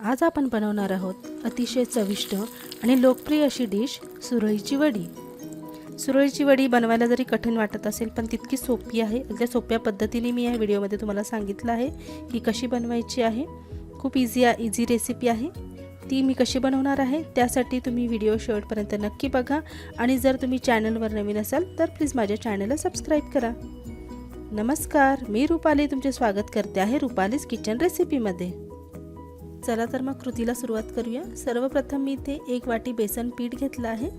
आज आपण बनवणार आहोत अतिशय चविष्ट आणि लोकप्रिय अशी डिश सुरळीची वडी. सुरळीची वडी बनवायला जरी कठीण वाटत असेल पण तितकी सोपी आहे. अगदी सोप्या पद्धतीने मी या व्हिडिओमध्ये तुम्हाला सांगितलं आहे की कशी बनवायची आहे. खूप इझी इझी रेसिपी आहे. ती मी कशी बनवणार आहे त्यासाठी तुम्ही व्हिडिओ शेवटपर्यंत नक्की बघा. आणि जर तुम्ही चॅनलवर नवीन असाल तर प्लीज माझ्या चॅनलला सबस्क्राईब करा. नमस्कार मी रुपाली. तुमचे स्वागत करते आहे रुपालीज किचन रेसिपीमध्ये चला तर मग कृतीला सुरुवात करूया. सर्वप्रथम मी इथे एक वाटी बेसन पीठ घेतलं आहे.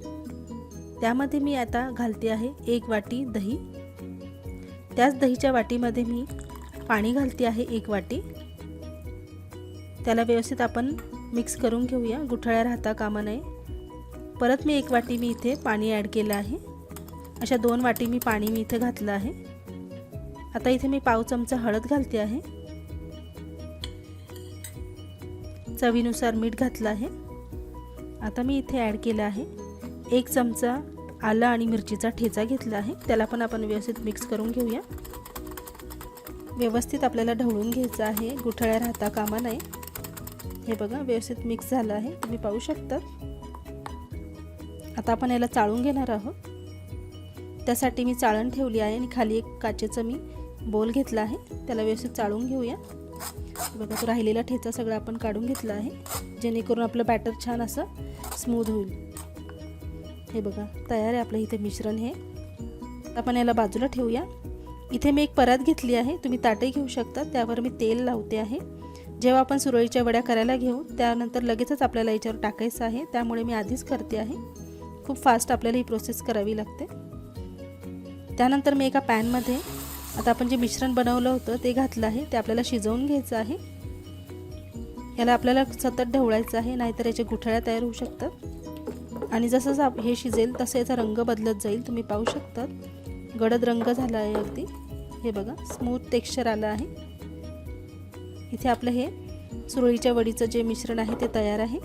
त्यामध्ये मी आता घालते आहे एक वाटी दही. त्याच दहीच्या वाटीमध्ये मी पाणी घालते आहे एक वाटी. त्याला व्यवस्थित आपण मिक्स करून घेऊया. गुठळ्या राहता कामा नये. परत मी एक वाटी मी इथे पाणी ॲड केलं आहे. अशा दोन वाटी मी पाणी मी इथे घातलं आहे. आता इथे मी पाव चमचा हळद घालते आहे. चवीनुसार मीठ घातलं आहे. आता मी इथे ॲड केलं आहे. एक चमचा आलं आणि मिरचीचा ठेचा घेतला आहे. त्याला पण आपण व्यवस्थित मिक्स करून घेऊया. व्यवस्थित आपल्याला ढवळून घ्यायचं आहे. गुठळ्या राहता कामा नये. हे बघा व्यवस्थित मिक्स झालं आहे. तुम्ही पाहू शकता आता आपण याला चाळून घेणार आहोत. त्यासाठी मी चाळण ठेवली आहे आणि खाली एक काचेचं मी बोल घेतला आहे. त्याला व्यवस्थित चाळून घेऊया. बघा तो राहिलेला ठेचा सगळा आपण काढून घेतला आहे. जेणेकरून आपलं बॅटर छान असं स्मूथ होईल. हे बघा तयार आहे आपलं इथे मिश्रण हे. आपण याला बाजूला ठेवूया. इथे मी एक परात घेतली आहे तुम्ही ताटे घेऊ शकता. त्यावर मी तेल लावते आहे. जेव्हा आपण सुरळीच्या वड्या करायला घेऊ त्यानंतर लगेचच आपल्याला याच्यावर टाकायचं आहे. त्यामुळे मी आधीच करते आहे. खूप फास्ट आपल्याला ही प्रोसेस करावी लागते. त्यानंतर मी एका पॅनमध्ये आता आपण जे मिश्रण बनवलं होतं ते घातलं आहे ते आपल्याला शिजवून घ्यायचं आहे. याला आपल्याला सतत ढवळायचं आहे नाहीतर याच्या गुठळ्या तयार होऊ शकतात. आणि जसं हे शिजेल तसं याचा रंग बदलत जाईल तुम्ही पाहू शकतात. गडद रंग झाला आहे अगदी. हे बघा स्मूथ टेक्स्चर आलं आहे. इथे आपलं हे सुरळीच्या वडीचं जे मिश्रण आहे ते तयार आहे.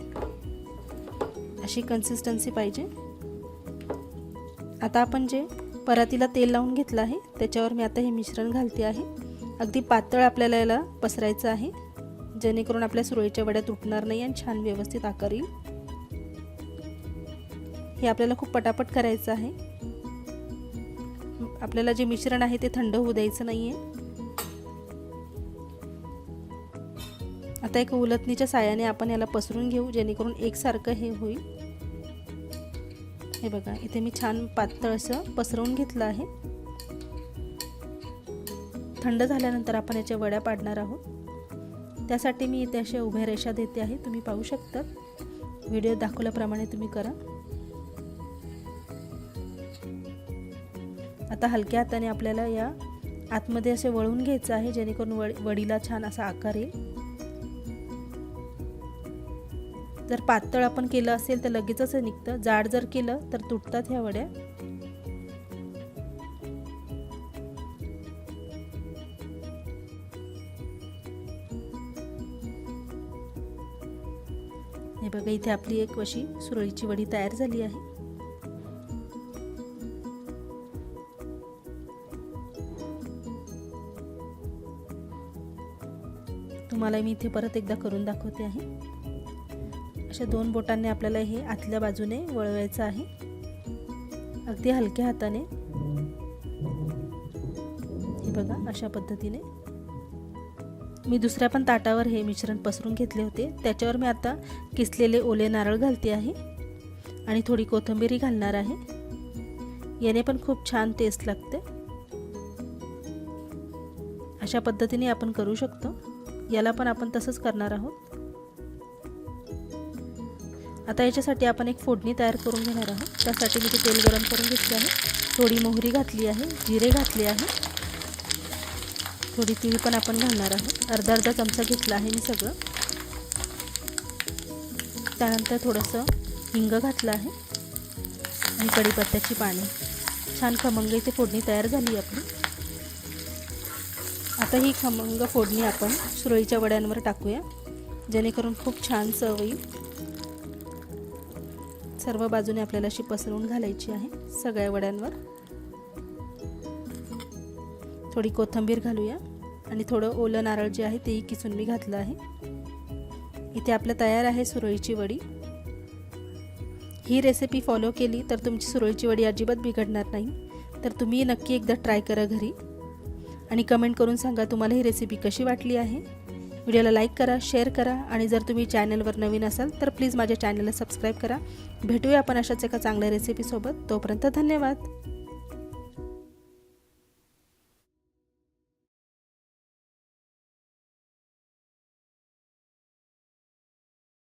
अशी कन्सिस्टन्सी पाहिजे. आता आपण जे परातीला तेल लावून घेतलं आहे. त्याच्यावर मी आता हे मिश्रण घालते आहे. अगदी पातळ आपल्याला याला पसरायचं आहे. जेणेकरून आपल्या सुरळीच्या वड्या तुटणार नाही आणि छान व्यवस्थित आकार येईल. हे आपल्याला खूप पटापट करायचं आहे. आपल्याला जे मिश्रण आहे ते थंड होऊ द्यायचं नाही आहे आता एका उलटणीच्या साह्याने आपण याला पसरून घेऊ जेणेकरून एकसारखं हे होईल. हे बघा इथे मी छान पातळ असं पसरवून घेतलं आहे. थंड झाल्यानंतर आपण याच्या वड्या पाडणार आहोत. त्यासाठी मी इथे अशा उभ्या रेषा देते आहे तुम्ही पाहू शकता. व्हिडिओ दाखवल्याप्रमाणे तुम्ही करा. आता हलक्या हाताने आपल्याला या आतमध्ये असे वळून घ्यायचं आहे जेणेकरून वड वडीला छान असा आकार येईल. जर पातळ आपण केलं असेल तर लगेचच निघतं. जाड जर केलं तर तुटतात ह्या वड्या. हे बघा इथे आपली एक अशी सुरळीची वडी तयार झाली आहे. तुम्हाला मी इथे परत एकदा करून दाखवते आहे. अशा दोन बोटांनी आपल्याला हे आतल्या बाजूने वळवायचं आहे. अगदी हलक्या हाताने. हे बघा अशा पद्धतीने. मी दुसऱ्या पण ताटावर हे मिश्रण पसरून घेतले होते. त्याच्यावर मी आता किसलेले ओले नारळ घालते आहे. आणि थोडी कोथिंबीरी घालणार आहे. याने पण खूप छान टेस्ट लागते. अशा पद्धतीने आपण करू शकतो. याला पण आपण तसंच करणार आहोत. आता याच्यासाठी आपण एक फोडणी तयार करून घेणार आहोत. त्यासाठी मी ते तेल गरम करून घेतले आहे. थोडी मोहरी घातली आहे जिरे घातले आहे. थोडी तीळ पण आपण घालणार आहोत. अर्धा अर्धा चमचा घेतला आहे मी सगळं. त्यानंतर थोडंसं हिंग घातलं आहे आणि कढीपत्त्याची पाने. छान खमंग इथे फोडणी तयार झाली आपली. आता ही खमंग फोडणी आपण सुरळीच्या वड्यांवर टाकूया. जेणेकरून खूप छान चव येईल. सर्व बाजूने आपल्याला अशी पसरवून घालायची आहे सगळ्या वड्यांवर. थोडी कोथिंबीर घालूया आणि थोडं ओलं नारळ जे आहे तेही किसून मी घातलं आहे. इथे आपल्या तयार आहे सुरळीची वडी. ही रेसिपी फॉलो केली तर तुमची सुरळीची वडी अजिबात बिघडणार नाही. तर तुम्ही नक्की एकदा ट्राय करा घरी. आणि कमेंट करून सांगा तुम्हाला ही रेसिपी कशी वाटली आहे. व्हिडिओला लाईक करा शेअर करा आणि जर तुम्ही चॅनलवर नवीन असाल तर प्लीज माझ्या चॅनलला सबस्क्राईब करा. भेटूया आपण अशाच एका चांगल्या रेसिपीसोबत तोपर्यंत धन्यवाद.